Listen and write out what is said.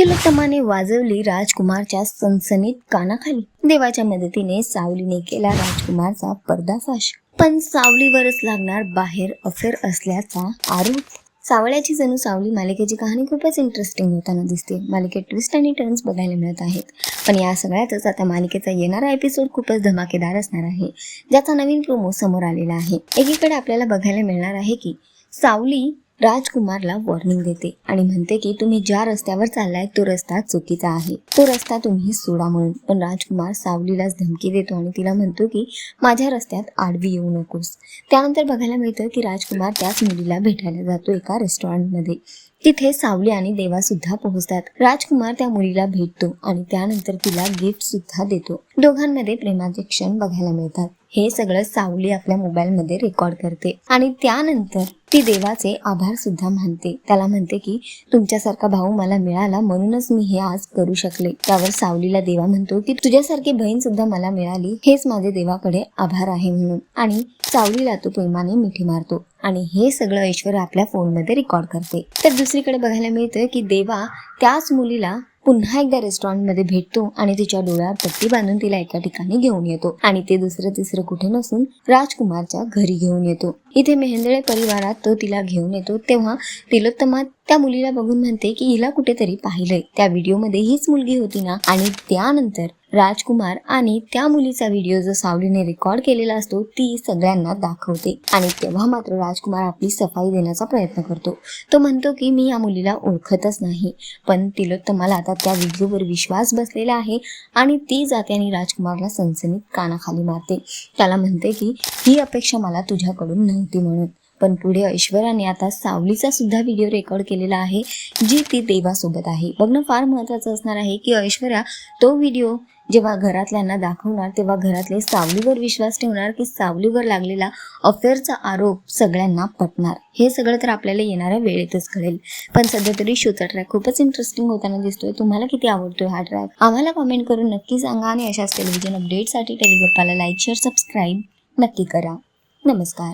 तिलोत्तमाने वाजवली राजकुमारच्या सनसनीत कानाखाली. देवाच्या मदतीने सावलीने केला राजकुमारचा पर्दाफाश. पण सावलीवरच लागणार बाहेर अफेअर असल्याचा आरोप. सावळ्याची जणू सावली मालिकेची कहाणी खूपच इंटरेस्टिंग होताना दिसते. मालिकेत ट्विस्ट आणि टर्न्स बघायला मिळत आहेत. पण या सगळ्यातच आता मालिकेचा येणारा एपिसोड खूपच धमाकेदार असणार आहे. ज्याचा नवीन प्रोमो समोर आलेला आहे. एकीकडे आपल्याला बघायला मिळणार आहे की सावली राजकुमारला वॉर्निंग देते आणि म्हणते की तुम्ही ज्या रस्त्यावर चाललाय तो रस्ता चुकीचा आहे. तो रस्ता तुम्ही सोडा म्हणून. पण राजकुमार सावलीलाच धमकी देतो आणि तिला म्हणतो की माझ्या रस्त्यात आडवी येऊ नकोस. त्यानंतर बघायला मिळतं की राजकुमार त्याच मुलीला भेटायला जातो एका रेस्टॉरंटमध्ये तिथे सावली आणि देवा सुद्धा पोहोचतात. राजकुमार त्या मुलीला भेटतो आणि त्यानंतर तिला गिफ्ट सुद्धा देतो. दोघांमध्ये प्रेमाचे क्षण बघायला मिळतात. हे सगळं सावली आपल्या मोबाईलमध्ये रेकॉर्ड करते. आणि त्यानंतर ती देवाचे आभार सुद्धा मानते. त्याला म्हणते की तुमच्यासारखा भाऊ मला मिळाला म्हणूनच मी हे आज करू शकले. त्यावर सावलीला देवा म्हणतो की तुझ्यासारखी बहीण सुद्धा मला मिळाली. हेच माझे देवाकडे आभार आहे म्हणून. आणि सावलीला तो प्रेमाने मिठी मारतो. आणि हे सगळं ऐश्वर आपल्या फोनमध्ये रेकॉर्ड करते. तर दुसरीकडे बघायला मिळतं की देवा त्याच मुलीला पुन्हा एकदा रेस्टॉरंटमध्ये भेटतो आणि तिच्या डोळ्यावर पट्टी बांधून तिला एका ठिकाणी घेऊन येतो. आणि ते दुसरं तिसरं कुठे नसून राजकुमारच्या घरी घेऊन येतो. इथे मेहेंदळे परिवारात तो तिला घेऊन येतो तेव्हा तिलोत्तमा त्या मुलीला बघून म्हणते की हिला कुठेतरी पाहिलंय. त्या व्हिडिओमध्ये हीच मुलगी होती ना? आणि त्यानंतर राजकुमार आणि त्या मुलीचा व्हिडिओ जो सावलीने रेकॉर्ड केलेला असतो ती सगळ्यांना दाखवते. आणि तेव्हा मात्र राजकुमार आपली सफाई देण्याचा प्रयत्न करतो. तो म्हणतो की मी या मुलीला ओळखतच नाही. पण तिलोत्तमाला आता त्या व्हिडिओवर विश्वास बसलेला आहे आणि ती जाते आणि राजकुमारला सनसनीत कानाखाली मारते. त्याला म्हणते की ही अपेक्षा मला तुझ्याकडून नव्हती म्हणून. पण पुढे ऐश्वर्याने आता सावलीचा सुद्धा व्हिडिओ रेकॉर्ड केलेला आहे जी ती देवासोबत आहे. बघणं फार महत्त्वाचं असणार आहे की ऐश्वर्या तो व्हिडिओ जेव्हा घरातल्यांना दाखवणार तेव्हा घरातले सावलीवर विश्वास ठेवणार की सावलीवर लागलेला अफेअरचा आरोप सगळ्यांना पटणार. हे सगळं तर आपल्याला येणाऱ्या वेळेतच कळेल. पण सध्या तरी शोचा ट्रॅक खूपच इंटरेस्टिंग होताना दिसतोय. तुम्हाला किती आवडतोय हा ट्रॅक आम्हाला कमेंट करून नक्की सांगा आणि अशाच टेलिव्हिजन अपडेटसाठी टेलिग्रुपाला लाईक शेअर सबस्क्राईब नक्की करा. नमस्कार.